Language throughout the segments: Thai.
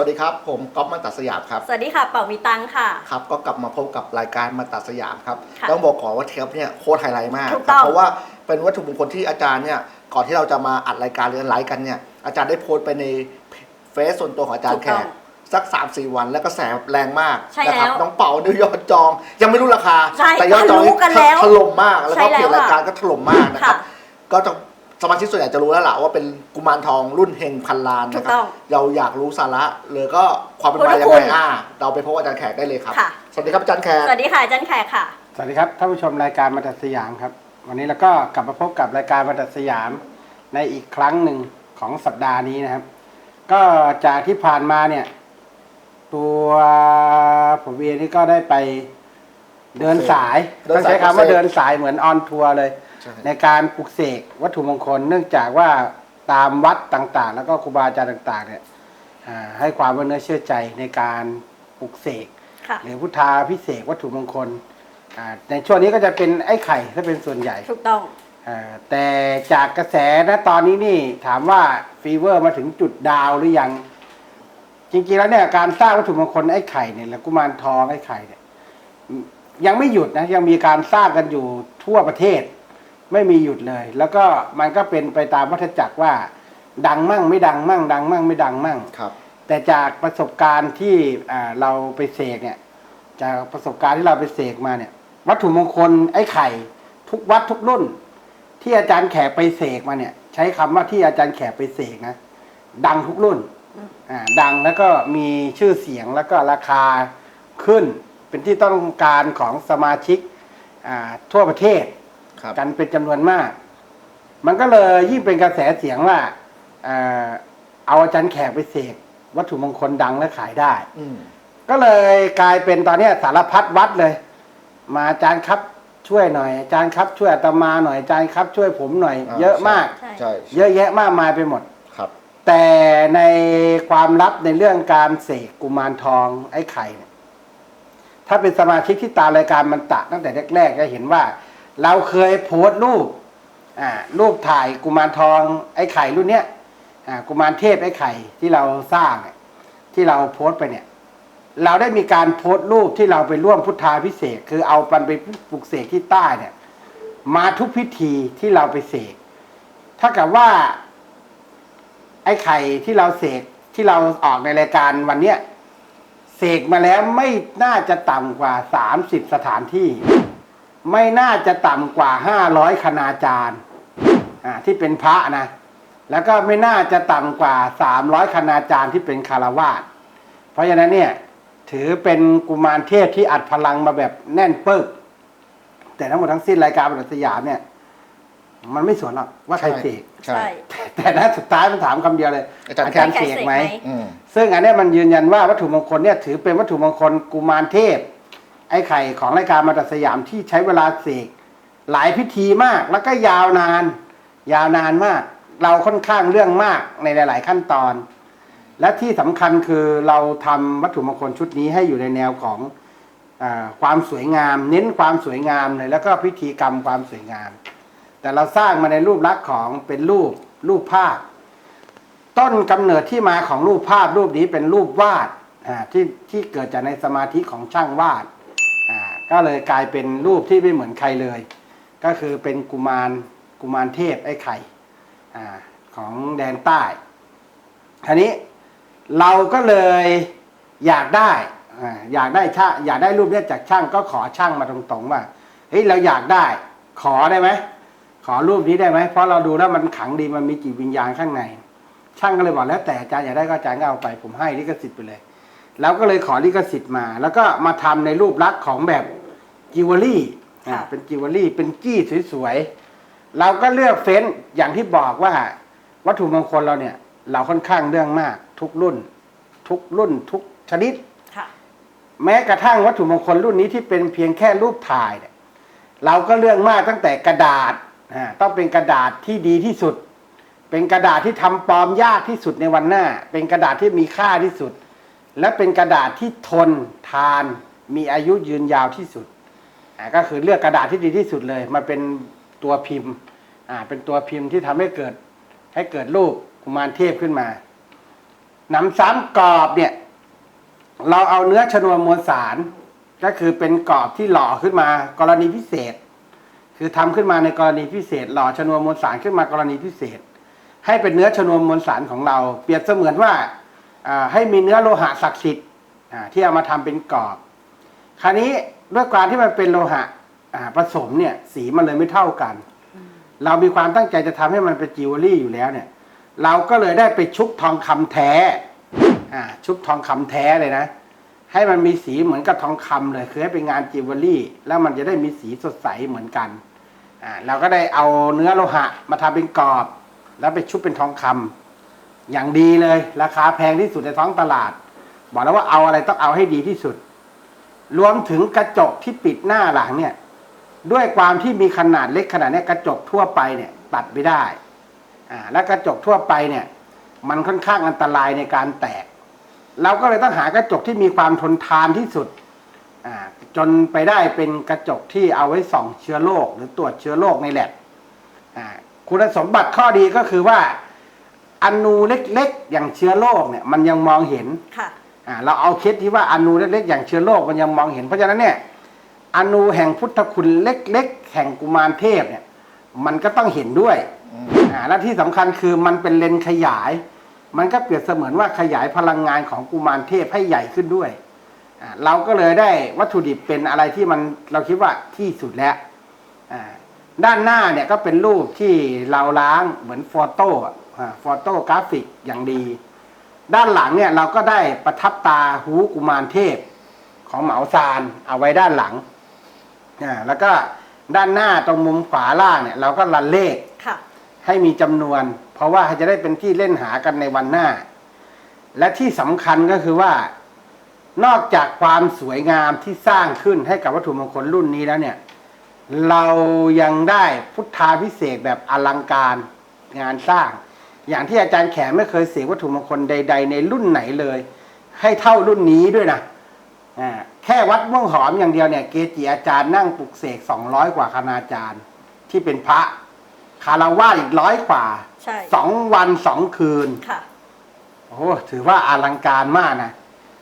วัสดีครับ ผมก๊อฟมาตัดสยามครับ สวัสดีค่ะ เป่ามีตังค่ะ ครับ ก็กลับมาพบกับรายการมาตัดสยามครับ ค่ะต้องบอกก่อนว่าเทปเนี่ยโคตรไฮไลท์มาก ถูกคต้รัอง เพราะว่าเป็นวัตถุมงคลที่อาจารย์เนี่ย ก่อนที่เราจะมาอัดรายการหรือไลฟ์กันเนี่ย อาจารย์ได้โพสต์ไปในเฟซส่วนตัวของอาจารย์แขกสัก3าสี่วันแล้วก็แสแรงมากใช่นะครัแล้วน้องเป๋าดูยอดจอง ยังไม่รู้ราคา ใช่แต่ยอดจองทะลุกันแล้วถล่มมาก แล้วใช่ก็เพจแล้วรายการก็ถล่มมากนะครับ ค่ะก็จะ สมาชิกส่วนใหญ่จะรู้แล้วล่ะว่าเป็นกุมารทองรุ่นเฮงพันล้านนะครัถูกต้บ องเราอยากรู้สาระเลยก็ความเป็นมาพุทธยังคุไงณ อ่า เราไปพบอาจารย์แขกได้เลยครับ ค่ะ สวัสดีครับอาจารย์แขกสวัสดีค่ะอาจันแขกค่ะ สวัสดีครับท่านผู้ชมรายการมาตัดสยามครับ วันนี้เราก็กลับมาพบกับรายการมาตัดสยาม ในอีกครั้งหนึ่งของสัปดาห์นี้นะครับ ก็จากที่ผ่านมาเนี่ย ตัวผมเองนี่ก็ได้ไปเดินสายเดินต้องสายใช้คำว่าปลุกเสกเดินสายเหมือนออนทัวร์เลย ใช่ ในการปลุกเสกวัตถุมงคล เนื่องจากว่าตามวัดต่างๆ แล้วก็ครูบาอาจารย์ต่าง ๆ เนี่ยอ่าให้ความไว้เนื้อเชื่อใจในการปลุกเสก ค่ะ หรือพุทธาพิเศษกวัตถุมงคลอ่าในช่วงนี้ก็จะเป็นไอ้ไข่ถ้าเป็นส่วนใหญ่ถูกต้อง อ่าแต่จากกระแสนะตอนนี้นี่ถามว่าฟีเวอร์มาถึงจุดดาวหรือยัง จริงๆแล้วเนี่ยการสร้างวัตถุมงคลไอ้ไข่เนี่ยและกุมารทองไอ้ไข่เนี่ยอืมยังไม่หยุดนะยังมีการสร้างกันอยู่ทั่วประเทศ ไม่มีหยุดเลย แล้วก็มันก็เป็นไปตามวัฏจักรว่า ดังมั่งไม่ดังมั่ง ดังมั่งไม่ดังมั่งครับ แต่จากประสบการณ์ที่อ่าเราไปเสกเนี่ย จากประสบการณ์ที่เราไปเสกมาเนี่ย วัตถุมงคลไอ้ไข่ ทุกวัดทุกรุ่น ที่อาจารย์แขกไปเสกมาเนี่ย ใช้คำว่าที่อาจารย์แขกไปเสกนะดังทุกรุ่นอ่าดังแล้วก็มีชื่อเสียงแล้วก็ราคาขึ้น เป็นที่ต้องการของสมาชิกอ่าทั่วประเทศ ครับ กันเป็นจำนวนมาก มันก็เลยยิ่งเป็นกระแสเสียงว่าเอ่อเอาอาจารย์แขกไปเสกวัตถุมงคลดังและขายได้ อืมก็เลยกลายเป็นตอนเนี้ยสารพัดวัดเลย มาอาจารย์ครับช่วยหน่อยอาจารย์ครับช่วยอาตมาหน่อยอาจารย์ครับ ช่วยผมหน่อยอ่าเยอะมาก ใช่ ใช่เยอะแยะมากมายไปหมด ครับแต่ในความลับในเรื่องการเสกกุมารทองไอ้ไข่เนี่ยถ้าเป็นสมาชิกที่ตามรายการมันตะตั้งแต่แรกๆจะเห็นว่า เราเคยโพสต์รูปรูปถ่ายกุมารทองไอ้ไข่รุ่นเนี้ยกุมารเทพไอ้ไข่ที่เราสร้างที่เราโพสต์ไปเนี่ย เราได้มีการโพสต์รูปที่เราไปร่วมพุทธาพิเศษคือเอาปันไปปลุกเสกที่ใต้เนี่ย มาทุกพิธีที่เราไปเสกถ้ากับว่า ไอ้ไข่ที่เราเสกที่เราออกในรายการวันเนี้ยเสกมาแล้วไม่น่าจะต่ำกว่าสามสิบสถานที่ ไม่น่าจะต่ำกว่าห้าร้อยคณาจารย์อ่าที่เป็นพระนะ แล้วก็ไม่น่าจะต่ำกว่าสามร้อยคณาจารย์ที่เป็นคารวาสเพราะฉะนั้นเนี่ย ถือเป็นกุมารเทพที่อัดพลังมาแบบแน่นปึกแต่ทั้งหมดทั้งสิ้นรายการบรรสยามเนี่ย มันไม่สวนหรอกว่าใครเสกใช่ใช่แต่นะสุดท้ายมันถามคำเดียวเลย อาจารย์อาจารย์เสกไหมอืมซึ่งอันเนี้ยมันยืนยันว่าวัตถุมงคลเนี่ยถือเป็นวัตถุมงคลกุมารเทพ ไอ้ไข่ของรายการมาตัดสยามที่ใช้เวลาเสกหลายพิธีมากแล้วก็ยาวนาน ยาวนานมาก เราค่อนข้างเรื่องมากในหลาย ๆ ขั้นตอน และที่สำคัญคือเราทำวัตถุมงคลชุดนี้ให้อยู่ในแนวของอความสวยงาม เน้นความสวยงามเลยแล้วก็พิธีกรรมความสวยงาม แต่เราสร้างมาในรูปลักษณ์ของเป็นรูปรูปภาพ ต้นกำเนิดที่มาของรูปภาพรูปนี้เป็นรูปวาดที่ที่เกิดจากในสมาธิของช่างวาด ก็เลยกลายเป็นรูปที่ไม่เหมือนใครเลย ก็คือเป็นกุมารกุมารเทพไอ้ไข่ของแดนใต้ทีนี้เราก็เลยอยากได้ออยากได้ช่างอยากได้รูปเนี้ยจากช่างก็ขอช่างมาตรงๆว่าเฮ้ยเราอยากได้ขอได้ไหมขอรูปนี้ได้ไหมเพราะเราดูแล้วมันขังดีมันมีจิตวิญญาณข้างใน ช่างก็เลยบอกแล้วแต่อาจารย์อยากได้ก็อาจารย์ก็เอาไปผมให้ลิขสิทธิ์ไปเลย แล้วก็เลยขอลิขสิทธิ์มา แล้วก็มาทำในรูปลักษณ์ของแบบ จิวเวลรี่อ่าค่ะ เป็นจิวเวลรี่เป็นจี้สวยๆเราก็เลือกเฟ้นอย่างที่บอกว่า วัตถุมงคลเราเนี่ย เราค่อนข้างเรื่องมาก ทุกรุ่น ทุกรุ่น ทุกชนิด ค่ะ แม้กระทั่งวัตถุมงคลรุ่นนี้ที่เป็นเพียงแค่รูปถ่ายเนี่ยเราก็เรื่องมากตั้งแต่กระดาษอ่าต้องเป็นกระดาษที่ดีที่สุด เป็นกระดาษที่ทำปลอมยากที่สุดในวันหน้า เป็นกระดาษที่มีค่าที่สุด และเป็นกระดาษที่ทนทาน มีอายุยืนยาวที่สุดอ่า ก็คือเลือกกระดาษที่ดีที่สุดเลยมาเป็นตัวพิมพ์อ่าเป็นตัวพิมพ์ที่ทำให้เกิดให้เกิดรูปกุมารเทพขึ้นมาหนำซ้ำกรอบเนี่ย เราเอาเนื้อชนวนมวลสาร ก็คือเป็นกรอบที่หล่อขึ้นมา กรณีพิเศษ คือทำขึ้นมาในกรณีพิเศษ หล่อชนวนมวลสารขึ้นมากรณีพิเศษ ให้เป็นเนื้อชนวนมวลสารของเรา เปรียบเสมือนว่าอ่าให้มีเนื้อโลหะศักดิ์สิทธิ์อ่าที่เอามาทำเป็นกรอบ คราวนี้ ด้วยการที่มันเป็นโลหะอ่าผสมเนี่ย สีมันเลยไม่เท่ากัน เรามีความตั้งใจจะทำให้มันเป็นจิวเวลรี่อยู่แล้วเนี่ย เราก็เลยได้ไปชุบทองคำแท้อ่าชุบทองคำแท้เลยนะ ให้มันมีสีเหมือนกับทองคำเลย คือให้เป็นงานจิวเวลรี่ แล้วมันจะได้มีสีสดใสเหมือนกันอ่าเราก็ได้เอาเนื้อโลหะมาทำเป็นกรอบ แล้วไปชุบเป็นทองคำอย่างดีเลย ราคาแพงที่สุดในท้องตลาด บอกแล้วว่าเอาอะไรต้องเอาให้ดีที่สุด รวมถึงกระจกที่ปิดหน้าหลังเนี่ย ด้วยความที่มีขนาดเล็กขนาดนี้กระจกทั่วไปเนี่ยตัดไม่ได้อ่าและกระจกทั่วไปเนี่ย มันค่อนข้างอันตรายในการแตก เราก็เลยต้องหากระจกที่มีความทนทานที่สุดอ่าจนไปได้เป็นกระจกที่เอาไว้ส่องเชื้อโรคหรือตรวจเชื้อโรคในแลบอ่าคุณสมบัติข้อดีก็คือว่าอนูเล็กๆ อย่างเชื้อโรคเนี่ย มันยังมองเห็นค่ะ เราเอาเคสที่ว่าอนูเล็กๆ อย่างเชื้อโรคมันยังมองเห็นเพราะฉะนั้นเนี่ยอนูแห่งพุทธคุณเล็ก ๆ แห่งกุมารเทพเนี่ยมันก็ต้องเห็นด้วยอืมอ่าและที่สำคัญคือมันเป็นเลนส์ขยาย มันก็เปรียบเสมือนว่าขยายพลังงานของกุมารเทพให้ใหญ่ขึ้นด้วยอ่าเราก็เลยได้วัตถุดิบเป็นอะไรที่มันเราคิดว่าที่สุดแล้วอ่าด้านหน้าเนี่ยก็เป็นรูปที่เราล้างเหมือนโฟโต้อ่าโฟโต้กราฟิกอย่างดี ด้านหลังเนี่ยเราก็ได้ประทับตาหูกุมารเทพของเหมาซานเอาไว้ด้านหลังอ่าแล้วก็ด้านหน้าตรงมุมขวาล่างเนี่ยเราก็รันเลขค่ะให้มีจำนวน เพราะว่าจะได้เป็นที่เล่นหากันในวันหน้า และที่สำคัญก็คือว่านอกจากความสวยงามที่สร้างขึ้นให้กับวัตถุมงคลรุ่นนี้แล้วเนี่ย เรายังได้พุทธาพิเศษกแบบอลังการงานสร้าง อย่างที่อาจารย์แขกไม่เคยเสกวัตถุมงคลใด ๆ ในรุ่นไหนเลย ให้เท่ารุ่นนี้ด้วยนะอ่าแค่วัดม่วงหอมอย่างเดียวเนี่ยเกจิอาจารย์นั่งปลุกเสกสองร้อยกว่าคณาจารย์ ที่เป็นพระคารวะอีกร้อยกว่าใช่สองวันสองคืนค่ะโอ้ถือว่าอลังการมากนะ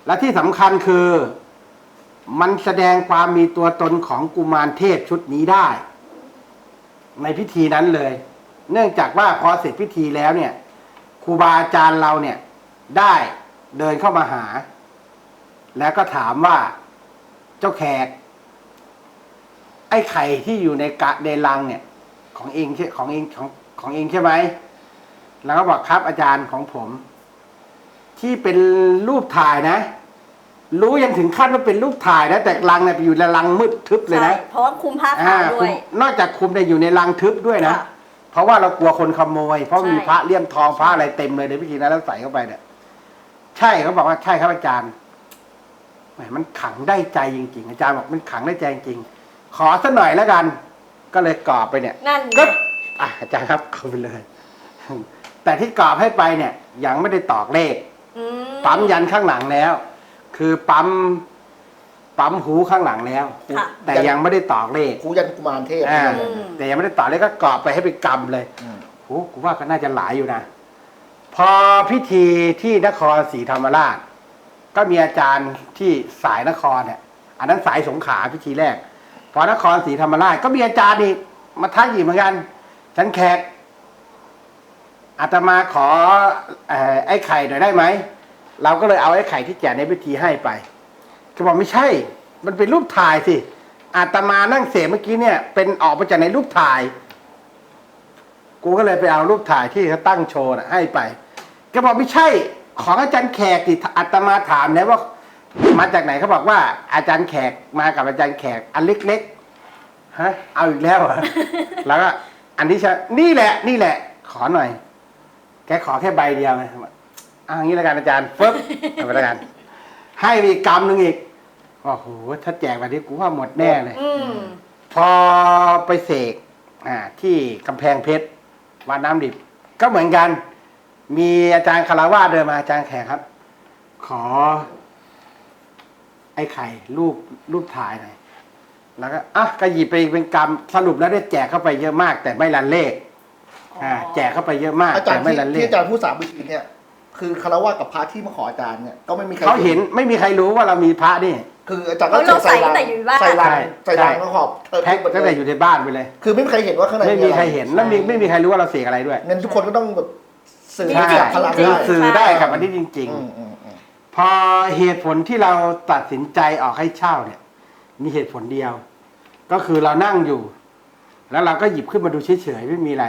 และที่สำคัญคือ มันแสดงความมีตัวตนของกุมารเทพชุดนี้ได้ ในพิธีนั้นเลย เนื่องจากว่าพอเสร็จพิธีแล้วเนี่ยครูบาอาจารย์เราเนี่ยได้เดินเข้ามาหา แล้วก็ถามว่าเจ้าแขก ไอ้ไข่ที่อยู่ในกะในลังเนี่ย ของเองใช่ของเองของของเองใช่ไหมแล้วก็บอกครับอาจารย์ของผม ที่เป็นรูปถ่ายนะ รู้ยังถึงขั้นว่าเป็นรูปถ่ายนะแต่ลังเนี่ยไปอยู่ในลังมืดทึบเลยใช่นะเพราะว่าคุมผ้าอ่าขาวด้คุวยมนอกจากคุมเนี่ยอยู่ในลังทึบด้วยนะค่ะ เพราะว่าเรากลัวคนขโมย เพราะใช่มีพระเลี่ยมทองพระอะไรเต็มเลยในพิธีนั้นแล้วใส่เข้าไปเนี่ยใช่เขาบอกว่าใช่ครับอาจารย์แหมมันขังได้ใจจริง ๆ อาจารย์บอกมันขังได้ใจจริงๆขอสักหน่อยแล้วกัน ก็เลยกรอบไปเนี่ยนั่นก็อะอาจารย์ครับเอาไปเลย แต่ที่กรอบให้ไปเนี่ย ยังไม่ได้ตอกเลขอืมปั๊มยันข้างหลังแล้ว คือปั๊ม ปั๊มหูข้างหลังแล้ว ค่ะ แต่ยังไม่ได้ตอกเลขครูยันกุมารเทพอ่าเนี่ยอืม แต่ยังไม่ได้ตอกเลขก็กรอบไปให้เป็นกำเลยอืมโอ้กูว่าก็น่าจะหลายอยู่นะ พอพิธีที่นครศรีธรรมราช ก็มีอาจารย์ที่สายนครเนี่ยอันนั้นสายสงขลาพิธีแรก พอนครศรีธรรมราช ก็มีอาจารย์อีกมาทักอีกเหมือนกันฉันแขกอาตมาขอเอ่อไอ้ไข่หน่อยได้ไหม เราก็เลยเอาไอ้ไข่ที่แจกในพิธีให้ไป เขาบอกไม่ใช่ มันเป็นรูปถ่ายสิ อาตมานั่งเสพเมื่อกี้เนี่ย เป็นออกมาจากในรูปถ่าย กูก็เลยไปเอารูปถ่ายที่เขาตั้งโชว์น่ะให้ไป แกบอกไม่ใช่ ของอาจารย์แขกที่อาตมาถามแล้วว่า มาจากไหนเขาบอกว่า อาจารย์แขกมากับอาจารย์แขก อันเล็กๆ ฮะ เอาอีกแล้วเหรอ แล้วก็อันที่ใช่นี่แหละ นี่แหละ ขอหน่อย แกขอแค่ใบเดียวไงอ่างี้แล้วกันอาจารย์ฟึ๊บเอาไปแล้วกันให้ไปอีกกำหนึ่งอีก โอ้โหถ้าแจกแบบนี้กูว่าหมดแน่เลย อืมพอไปเสกอ่าที่กำแพงเพชรวัดน้ำดิบ ก็เหมือนกัน มีอาจารย์คารวะเดินมาอาจารย์แขกครับ ขอ ไอ้ไข่รูปรูปถ่ายหน่อยแล้วก็อะก็หยิบไปอีกเป็นกรรมสรุปแล้วได้แจกเข้าไปเยอะมาก แต่ไม่รันเลขอ่าแจกเข้าไปเยอะมากอาจารแต่ย์ไม่ที่รันเลที่ขอาจารย์ผู้สามวิธีเนี่ย คือคารวะกับพระที่มาขออาจารย์เนี่ยก็ไม่มีใครเขาเห็นไม่มีใครรู้ว่าเรามีพระนี่ คืออาจารย์ก็เพราะเราใส่ใส่ตั้งแต่อยู่บ้าน ใส่ลังใช่ใส่ลังใช่แล้วขอบเธอแพ็คหมดตั้งเลแต่ยอยู่ในบ้านไปเลย คือไม่มีใครเห็นว่าข้างในไม่มีใครอะเห็นแล้วมีไม่มีใครรู้ว่าเราเสกอะไรด้วยงั้นทุกคนก็ต้องแบบสื่อใช่จากพลังคือได้สื่อได้กับอันนี้จริงอืมอืมอืมๆพอเหตุผลที่เราตัดสินใจออกให้เช่าเนี่ย มีเหตุผลเดียว ก็คือเรานั่งอยู่ แล้วเราก็หยิบขึ้นมาดูเฉยๆไม่มีอะไร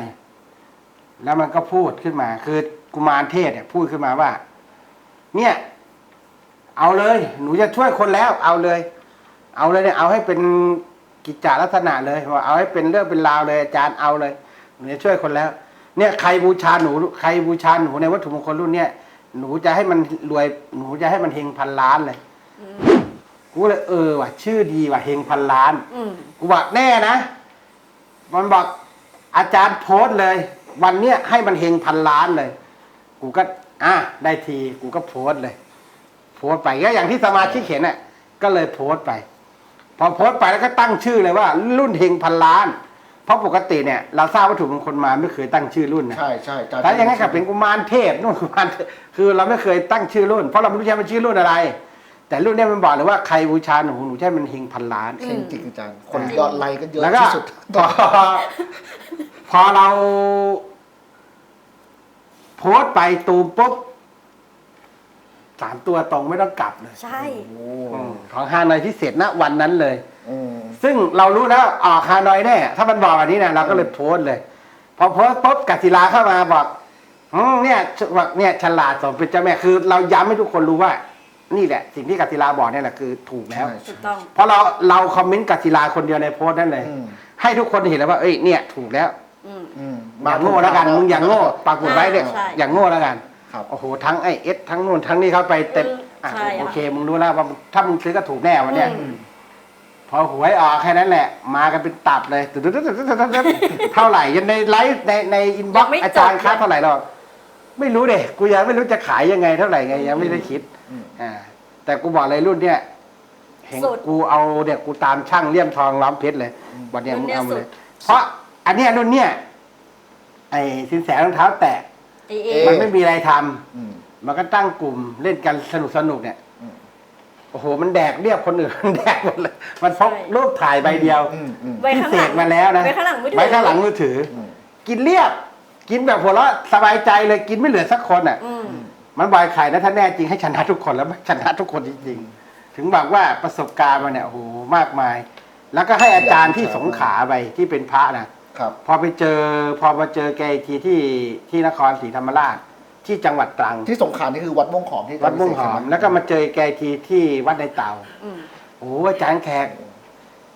แล้วมันก็พูดขึ้นมา คือกุมารเทพเนี่ยพูดขึ้นมาว่า เนี่ย เอาเลย หนูจะช่วยคนแล้ว เอาเลย เอาเลยเนี่ย เอาให้เป็นกิจจาลักษณะเลยว่าเอาให้เป็นเรื่องเป็นราวเลยอาจารย์เอาเลย หนูจะช่วยคนแล้ว เนี่ยใครบูชาหนูใครบูชาหนูในวัตถุมงคลรุ่นเนี้ยหนูจะให้มันรวย หนูจะให้มันเฮงพันล้านเลยกูเลยเออว่ะชื่อดีว่ะเฮงพันล้านอืมกูบอกแน่นะ มันบอกอาจารย์โพสต์เลย วันเนี้ยให้มันเฮงพันล้านเลย กูก็ อะได้ที กูก็โพสต์เลย โพสต์ไปก็อย่างที่สมาชิกเห็นน่ะก็เลยโพสต์ไป พอโพสต์ไปแล้วก็ตั้งชื่อเลยว่า รุ่นเฮงพันล้าน เพราะปกติเนี่ยเราทราบวัตถุมงคลมาไม่เคยตั้งชื่อรุ่นนะใช่ใช่อาจารย์แต่ยังไงกับเป็นกุมารเทพนู่นกุมารเทพคือเราไม่เคยตั้งชื่อรุ่น เพราะเราไม่รู้ใช่มันชื่อรุ่นอะไร แต่รุ่นเนี้ยมันบอกเลยว่าใครบูชาหนูหนูจะให้มันเฮงพันล้านเซ็งจริงอาจารย์คนยอดไลค์ก็เยอะแล้วก็ที่สุด พอพอเรา โพสต์ไปตูมปุ๊บ สามตัวตรงไม่ต้องกลับเลยใช่โอ้อืมของฮานอยที่เสร็จณวันนั้นเลย อืม ซึ่งเรารู้แล้วออกฮานอยแน่ถ้ามันบอกแบบนี้นะเราก็เลยโพสต์เลย พอโพสต์ปุ๊บกศิลาเข้ามาบอกอืมเนี่ยบอกเนี่ยฉลาดสมเป็นเจ้าแม่คือ เราย้ำให้ทุกคนรู้ว่า นี่แหละ สิ่งที่กศิลาบอกเนี่ยแหละคือถูกแล้วใช่ถูกต้อง เพราะเราเราคอมเมนต์กศิลาคนเดียวในโพสต์นั่นเลย อืม ให้ทุกคนเห็นแล้วว่าเอ้ยเนี่ยถูกแล้วอืม อืมอย่างโง่แล้วกันมึงอย่างโง่ปากบุดไว้เนี่ยใช่ อย่างโง่แล้วกัน ครับ โอ้โหทั้งไอเอสทั้งนู่นทั้งนี่เข้าไปเต็มอืมอะใช่ค่ะโอเคมึงรู้แล้วว่าถ้ามึงซื้อก็ถูกแน่วันเนี้ย อืม พอหวยออกแค่นั้นแหละ มากันเป็นตับเลยตึ๊ดตึ๊ดตึ๊ดตึ๊ดตึ๊ดตึ๊ดเท่าไหร่ยันในไลฟ์ในในอินบ็อกยังไม่ซ์อาจารย์จบค้าเท่าไหร่หรอกไม่รู้เด็กูยังไม่รู้จะขายยังไงเท่าไหร่ไงยังไม่ได้คิดอืม อ่าแต่กูบอกเลยรุ่นเนี้ยเห็นสุดกูเอาเนี่ยกูตามช่างเลี่ยมทองล้อมเพชรเลยวันเนี้ยรุ่มึนงเนี้ยเอามาสุเลดยเพราะอันเนี้ยรุ่นเนี้ยไอ้สินแสรองเท้าแตะ เอเอมันไม่มีอะไรทำอืม มันก็ตั้งกลุ่มเล่นกันสนุกสนุกๆเนี่ยอืม โอ้โหมันแดกเรียบคนอื่น มันแดกหมดเลยมันพกรูปถ่ายใบเดียวอืมอืม ไว้ที่ข้างเสหลักงมาแล้วนะไว้ข้างหลังมือถือ ไว้ข้างหลังมือถืออืมกินเรียบ กินแบบหัวเราะสบายใจเลยกินไม่เหลือสักคนอะ อืมมันบอยไข่นะถ้าแน่จริงให้ชนะทุกคนแล้วมันชนะทุกคนจริงๆ ถึงบอกว่าประสบการณ์มันเนี่ยโอ้โหมากมาย แล้วก็ให้อาจารย์ที่สงขลาไปที่เป็นพระนะ ครับ พอไปเจอพอมาเจอแกอีกทีที่ที่นครศรีธรรมราชที่จังหวัดตรังที่สงขลานี่คือวัดม่วงหอมที่วัดม่วงหอมแล้วก็มาเจอแกอีกทีที่วัดในเตาอืมโอ้อาจารย์แขก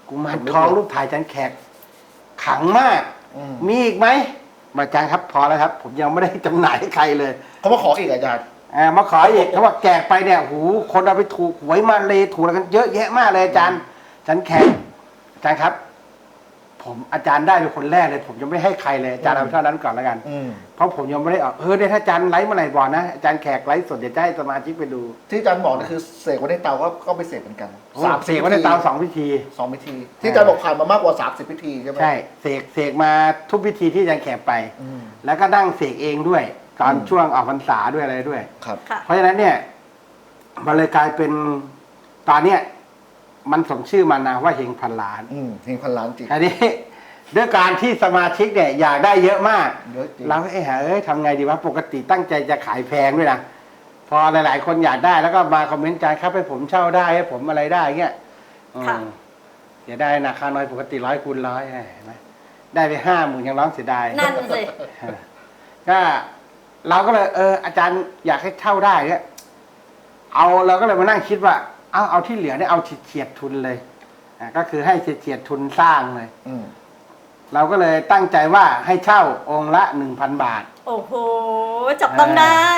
กุมารทองรูปถ่ายอาจารย์แขกขังมาก อืมมีอีกไหมบอกอาจารย์ครับพอแล้วครับ ผมยังไม่ได้จำหน่ายให้ใครเลยเขามาขออีกอาจารย์ อ่ามาขออีกเขาบอกแจกไปเนี่ยโหคนเอาไปถูกหวยมาเลยถูกอะไรกันเยอะแยะมากเลยอาจารย์อาจารย์แขกอาจารย์ครับ ผมอาจารย์ได้เป็นคนแรกเลย ผมยังไม่ให้ใครเลยอาจารย์เอาไปเท่านั้นก่อนแล้วกัน อืมเพราะผมยังไม่ได้ออกเออเนี่ยถ้าอาจารย์ไลฟ์เมื่อไหร่บอกนะอาจารย์แขกไลฟ์สดเดี๋ยวจะให้สมาชิกไปดูที่อาจารย์บอกนี่คือเสกไว้ในเตาก็ก็ไปเสกเหมือนกันสามเสกไว้ในเตาสองพิธี สองพิธี ที่อาจารย์บอกผ่านมามากกว่าสามสิบพิธีใช่ไหมใช่เสกเสกมาทุกพิธีที่อาจารย์แขกไป อืม แล้วก็นั่งเสกเองด้วยตอนอืม ช่วงออกพรรษาด้วยอะไรด้วย ครับ ค่ะ เพราะฉะนั้นเนี่ยมันเลยกลายเป็นตอนเนี้ย มันสมชื่อมันนะว่าเฮงพันล้าน อืมเฮงพันล้านจริงอันนี้ด้วยการที่สมาชิกเนี่ยอยากได้เยอะมาก เยอะจริงเราก็เอ้ยหาเอ้ยทำไงดีวะปกติตั้งใจจะขายแพงด้วยนะพอหลาย ๆ คนอยากได้แล้วก็มาคอมเมนต์จานครับให้ผมเช่าได้ให้ผมอะไรได้เงี้ยอืมค่ะเสียดายราคาน้อยปกติร้อยคูณร้อยเห็นไหมได้ไปห้าหมื่นยังร้องเสียดาย นั่นสิ ก็เราก็เลยเอออาจารย์อยากให้เช่าได้เนี่ยเอาเราก็เลยมานั่งคิดว่า เอาเอาที่เหลือเนี่ยเอาเฉียดๆทุนเลยอะก็คือให้เฉียดๆทุนสร้างเลย อืมเราก็เลยตั้งใจว่าให้เช่าองค์ละหนึ่งพันบาท โอ้โห จับต้องได้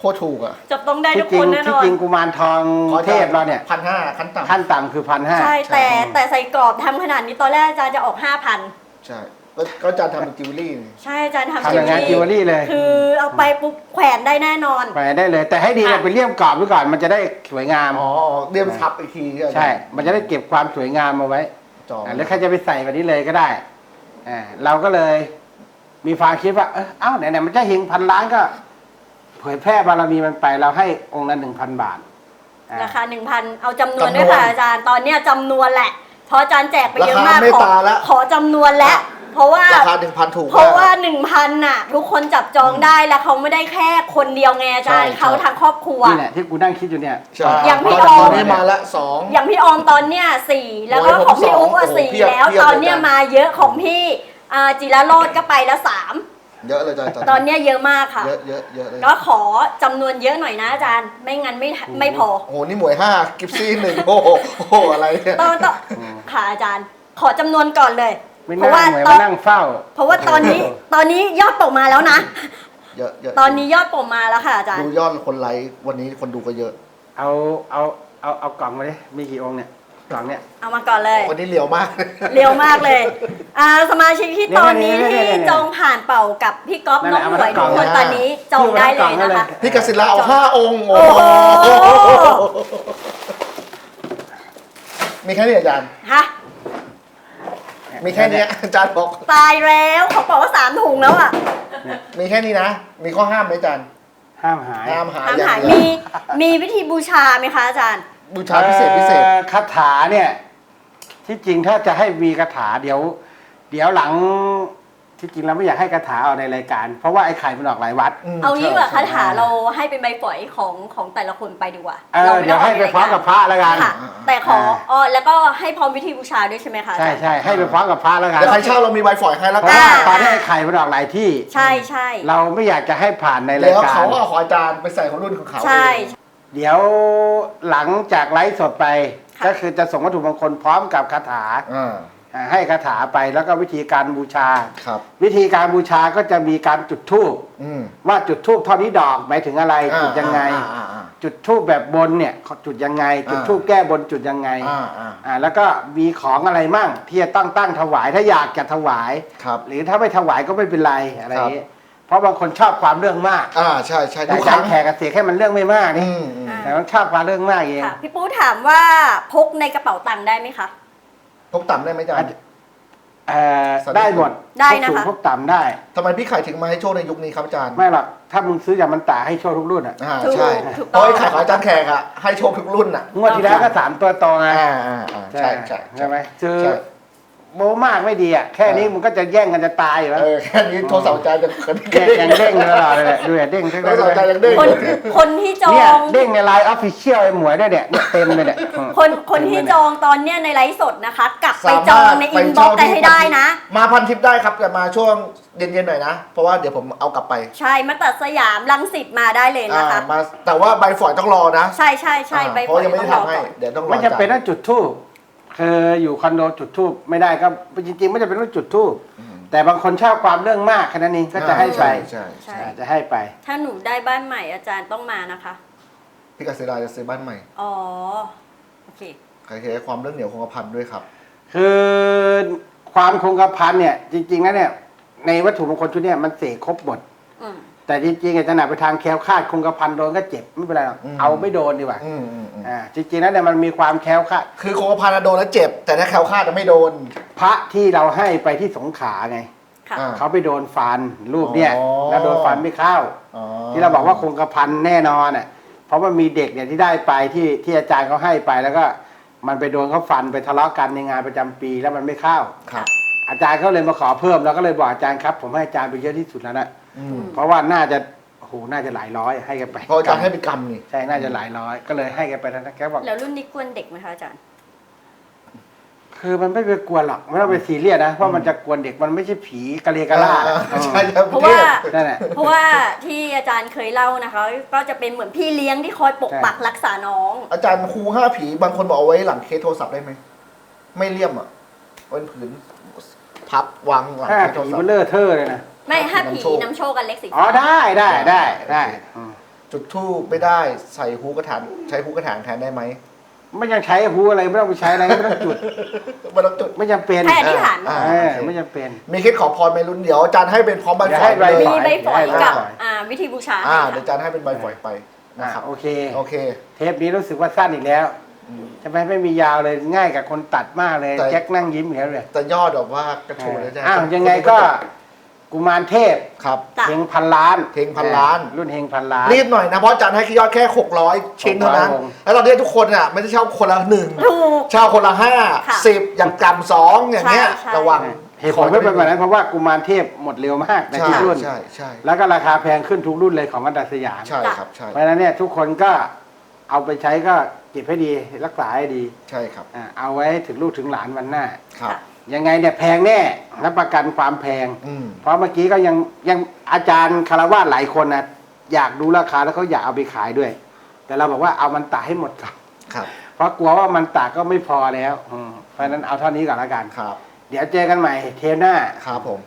โคตรถูกอะจับต้องได้ทุที่กจริคงนแน่นที่อน จริงกุมารทองเทพเราเนี่ย พันห้าขั้นต่ำขั้นต่ำคือพันห้า ใช่แต่ใช่แต่ใส่กรอบทำขนาดนี้ตอนแรกอาจารย์จะออกห้าพันใช่ ก็ก็อาจารย์ทำเป็นจิวเวลรี่นี่ ใช่อาจารย์ทำทำอย่างงานจิวเวลรี่เลย คือเอาไปปุ๊บแขวนได้แน่นอนไปได้เลย แต่ให้ดีเนี่ยค่ะไปเลี่ยมกรอบไว้ก่อนมันจะได้สวยงาม อ๋อเรียมทับอีกทีอาจารย์ใช่ มันจะได้เก็บความสวยงามเอาไว้จออะแล้วใครจะไปใส่แบบนี้เลยก็ได้อ่าเราก็เลย มีความคิดว่า เออเอ้าไหนๆมันจะเฮงพันล้านก็ เผยแพร่บารมีมันไปเราให้องค์ละหนึ่งพันบาทอ่ราคาหนึ่งพันเอาจำนวนจำนวนด้วยค่ะอาจารย์ ตอนเนี้ยจำนวนแหละ เพราะอาจารย์แจกไปเยอะมาก ราคาไม่ขอตาละ ขอจำนวนแล้ว เพราะว่าราคาหนึ่งพันถูกเพราะว่ามกหนึ่งพันน่ะ ทุกคนจับจองได้แล้วเขาไม่ได้แค่คนเดียวไงอาจารย์ใช่เขาทั้งครอบครัวนี่แหละที่กูนั่งคิดอยู่เนี่ยใช่อย่างพี่ตอนออมนี้มาละสองอย่างพี่ออมตอนเนี้ยสี่แล้วก็โอ้ยของพี่ผมสองอุ๊บอะโอ้โหสี่เพียบแล้วเพียบตอนเนี้ยเลยจ้ะมาเยอะของพี่อ่าจิรโรดก็ไปแล้วสามเยอะเลยจ้ะตอนเนี้ยเยอะมากค่ะ เยอะเยอะเยอะเลยก็ขอจำนวนเยอะหน่อยนะอาจารย์ ไม่งั้นไม่ทันไม่พอ โอ้โห นี่หมวยห้ากิฟซี่หนึ่งโอ้โหโอ้โหอะไรเนี่ยต้องต้องค่ะอาจารย์ ขอจำนวนก่อนเลย ไม่เพราะนั่ว่างเหมือนตอมานนั่งเฝ้า เพราะว่าตอนนี้ตอนนี้ยอดตกมาแล้วนะ เยอะเยอะตอนนี้ยอดตกมาแล้วค่ะอาจารดูย์ยอดคนไลค์วันนี้คนดูก็เยอะ เอาเอาเอาเอากล่องมาดิมีกี่องค์เนี่ยกล่องเนี่ยเอามาก่อนเลย วันนี้เหลียวมาก เร็วมากเลยอ่าสมาชิกที่ตอนนี้เนี่ยเนี่ยที่เนี่ยเนี่ยจองผ่านเป่ากับพี่ก๊อฟนั่นน้แหองละหมวยเอาทุมากคนก่อนตอนนี้จองได้เลยนะคะ พี่กสิลาเอาห้าองค์โอ้โอ้โหโหมีแค่นี้อาจารย์ ฮะ มีแค่นี้อาจารย์บอก ตายแล้วเขาบอกว่าสามถุงแล้วอะมีแค่นี้นะ มีข้อห้ามไหมอาจารย์ห้ามหายห้ามหาถามอย่าหางเดียวมีมีวิธีบูชาไหมคะอาจารย์ บูชาพิเศษพิเศษ อ่อคาถาเนี่ย ที่จริงถ้าจะให้มีคาถาเดี๋ยว เดี๋ยวหลัง ที่จริงเราไม่อยากให้คาถาออกในรายการ เพราะว่าไอ้ไข่มันออกหลายวัดมเอางี้ดีกว่าใช่คาถาเราให้เป็นใบฝอยของของแต่ละคนไปดีกว่าเออเดี๋ยวให้ไปพร้อมกับพระแล้วกันค่ะแต่ขออ๋อแล้วก็ให้พร้อมวิธีบูชาด้วยใช่ไหมคะอาใช่จารย์ใช่ให้ไปพร้อมกับพระแล้วกันเดี๋ยวใครเช่าเรามีใบฝอยให้แล้วเพกัราะนว่าอ่าตอนนี้ไอ้ไข่มันออกหลายที่ ใช่ใช่เราไม่อยากจะให้ผ่านในรายแล้วการ เขาก็เอาของอาจารย์ไปใส่ของรุ่นของเขาใช่เองเดี๋ยวหลังจากไลฟ์สดไป ค่ะ ก็คือจะส่งวัตถุมงคลพร้อมกับคาถา อ่าอ่า ให้คาถาไปแล้วก็วิธีการบูชา ครับวิธีการบูชาก็จะมีการจุดธูปอืมว่าจุดธูปเท่านี้ดอกหมายถึงอะไรอ่าจุดยังไงอ่าอ่าอ่า จุดธูปแบบบนเนี่ยเขาจุดยังไง จุดอ่าธูปแก้บนจุดยังไงอ่าอ่าอ่าแล้วก็มีของอะไรมั่งที่จะต้องตั้งถวายถ้าอยากจะถวาย ครับ หรือถ้าไม่ถวายก็ไม่เป็นไรอะไรอย่างคนี้รับเพราะบางคนชอบความเรื่องมากอ่าใช่ใช่แต่ทุกอาคจารรั้งย์แขกกับเสียแค่มันเรื่องไม่มากนี่อืมอืม แต่มันชอบความเรื่องมากเอง ค่ะพี่ปูถามว่าพกในกระเป๋าตังค์ได้ไหมคะ พกต่ำได้ไหมอาจารย์ เอ่อสวัสดีได้หมดได้นะคะพวกสูงพวกต่ำได้ ทำไมพี่ไข่ถึงมาให้โชคในยุคนี้ครับอาจารย์ไม่หรอกถ้ามึงซื้ออย่างมันตาให้โชว์ทุกรุ่นอะอ่าถูกใช่ถูกเพต้อง ราะไอ้ไข่ของอาจารย์แขกอะให้โชคทุกรุ่นอะงวดที่แล้วก็สามตัวตรงไงอ่าอ่าอ่าใช่ใช่ใช่ไหมคือใช่ โมมากไม่ดีอะแค่นี้มึงก็จะแย่งกันจะตายอยู่แล้วเออแค่นี้โทรศัพท์อาจารย์จะเขินแย่งยังเด้งตลอดเลยแหละดูอย่าเด้งทั้งโทรนั้นศัพท์อาจารย์เลยยังเด้งคนคนที่จอเนี่ยง เด้งในไลน์ออฟฟิเชียลไอ้หมวยด้วยเนี่ยเนี่ยเต็มเลยเนี่ยอืมคนคนที่จองตอนเนี้ยในไลฟ์สดนะคะ กลับไปจองในอินบ็อกซ์ให้ได้นะ มาพันทิปได้ครับแต่มาช่วงเย็นๆหน่อยนะ เพราะว่าเดี๋ยวผมเอากลับไปใช่มาตัดสยามรังสิตมาได้เลยอ่านะคะ มาแต่ว่าใบฝอยต้องรอนะใช่ใช่ใช่อ่าใบเพฝอราะยยังไม่ต้อได้งรอทำให้ก่อนเดี๋ยวต้องรอไม่จำเป็นต้องจุดทูบ คืออยู่คอนโดจุดทูบไม่ได้ก็จริงๆไม่จำเป็นต้องจุดทูบแต่บางคนชอบความเรื่องมากแค่นั้นเองก็จะให้ไปใช่ใช่ อ่าจะให้ไป ถ้าหนูได้บ้านใหม่อาจารย์ต้องมานะคะ พี่กษราจะซื้อบ้านใหม่อ๋อ โอเคใครเคยความเรื่องเหนียวคงกระพันด้วยครับ คือความคงกระพันเนี่ยจริงๆแล้วเนี่ยในวัตถุมงคลชุดเนี่ยมันเสกครบหมด อืม แต่จริงๆอาจจะหนักไปทางแคล้วคลาดคงกระพันโดนก็เจ็บไม่เป็นไรหรอกอืม เอาไม่โดนดีกว่าอืมอืมอืมอ่าจริงๆแล้วเนี่ยมันมีความแคล้วคลาดคือคงกระพันอะโดนแล้วเจ็บ แต่ถ้าแคล้วคลาดจะไม่โดน พระที่เราให้ไปที่สงขลาไงค่ะ อ่า เขาไปโดนฟันรูปเนี่ยอ๋อ แล้วโดนฟันไม่เข้า อ๋อที่เราบอกว่าคงกระพันแน่นอนอะเพราะว่ามีเด็กเนี่ยที่ได้ไปที่ที่อาจารย์เขาให้ไปแล้วก็ มันไปโดนเขาฟันไปทะเลาะกันในงานประจำปีแล้วมันไม่เข้า ครับ อาจารย์เขาเลยมาขอเพิ่มแล้วก็เลยบอกอาจารย์ครับ ผมให้อาจารย์ไปเยอะที่สุดแล้วนะอืมเพราะว่าน่าจะโอ้โหน่าจะหลายร้อยให้กันไปเพราะอาจารย์ให้ไปกรรมนี่ใช่น่าจะหลายร้อยก็เลยให้กันไปนะแกบอก แล้วรุ่นนี้กวนเด็กไหมคะอาจารย์ คือมันไม่ไปกวนหรอกไม่ต้องไปซีเรียสนะว่ามันจะกวนเด็กมันไม่ใช่ผีกะเลกะลาอ่าเออใช่ครับเพราะว่านั่นแหละ เพราะว่าที่อาจารย์เคยเล่านะคะ ก็จะเป็นเหมือนพี่เลี้ยงที่คอยปกใช่ปักรักษาน้อง อาจารย์ครูห้าผีบางคนบอกเอาไว้หลังเคสโทรศัพท์ได้ไหม ไม่เลี่ยมอะเอาเป็นผืน พับวางหลังถ้าเคสโทรผีศัพมันท์เลอะเทอะเลยนะ ไม่ห้าผีน้ำโชคน้ำโชคกันเล็กสีอ๋อได้ได้ได้ได้อืมจุดทูบไม่ได้ใส่ฮูกระถางใช้ฮูกระถางแทนได้ไหมไม่ยังใช้หูอะไรไม่ต้องไปใช้อะไรไม่ต้องจุดไม่ต้องจุดไม่จำเป็นแค่อธิษฐานอ่าเออไม่จำเป็น มีเคสขอพรไหมรุ่นเดี๋ยวอาจารย์ให้เป็นพร้อมใบเดี๋ยวฝอยให้ใบเลยมีใบฝอยได้กับได้อ่าวิธีบูชาอ่าให้เดี๋ยวอาค่ะจารย์ให้เป็นใบฝอยไปอะนะครับโอเคโอเค เทปนี้รู้สึกว่าสั้นอีกแล้วอืม ใช่ไหมไม่มียาวเลยง่ายกับคนตัดมากเลยแต่ แจ็คนั่งยิ้มอยู่แล้วเลยแต่ยอดแบบว่ากระโชนแล้วอาจารย์อ้าวยังไงก็กุมารเทพครับ จ้ะ เฮงพันล้านเฮงพันล้าน รุ่นเฮงพันล้าน รีบหน่อยนะ เพราะอาจารย์ให้ยอดแค่ 600 ชิ้นเท่านั้น 600วง แล้วตอนนี้ทุกคนอะไม่ได้เช่าคนละหนึ่งถูก เช่าคนละห้าค่ะสิบอย่างกำสองอย่างเงี้ย ใช่ใช่ ระวังเหตุผลไม่เป็นแบบนั้นเพราะว่ากุมารเทพหมดเร็วมากในใช่ทุกรุ่น ใช่ใช่แล้วก็ราคาแพงขึ้นทุกรุ่นเลยของอันดับสยาม ใช่ครับใช่ เพราะฉะนั้นเนี่ยทุกคนก็เอาไปใช้ก็ เก็บให้ดีรักษาให้ดีใช่ครับอ่าเอาไว้ถึงลูกถึงหลานวันหน้า ครับ ยังไงเนี่ยแพงแน่รับประกันความแพง อืม เพราะเมื่อกี้ก็ยังยังอาจารย์คารวะหลายคนนะอยากดูราคาแล้วเขาอยากเอาไปขายด้วย แต่เราบอกว่าเอามันตากให้หมดก่อนครับ เพราะกลัวว่ามันตากก็ไม่พอแล้วอืมเพราะฉะนั้นเอาเท่านี้ก่อนละกัน ครับ เดี๋ยวเจอกันใหม่เทปหน้า ครับผม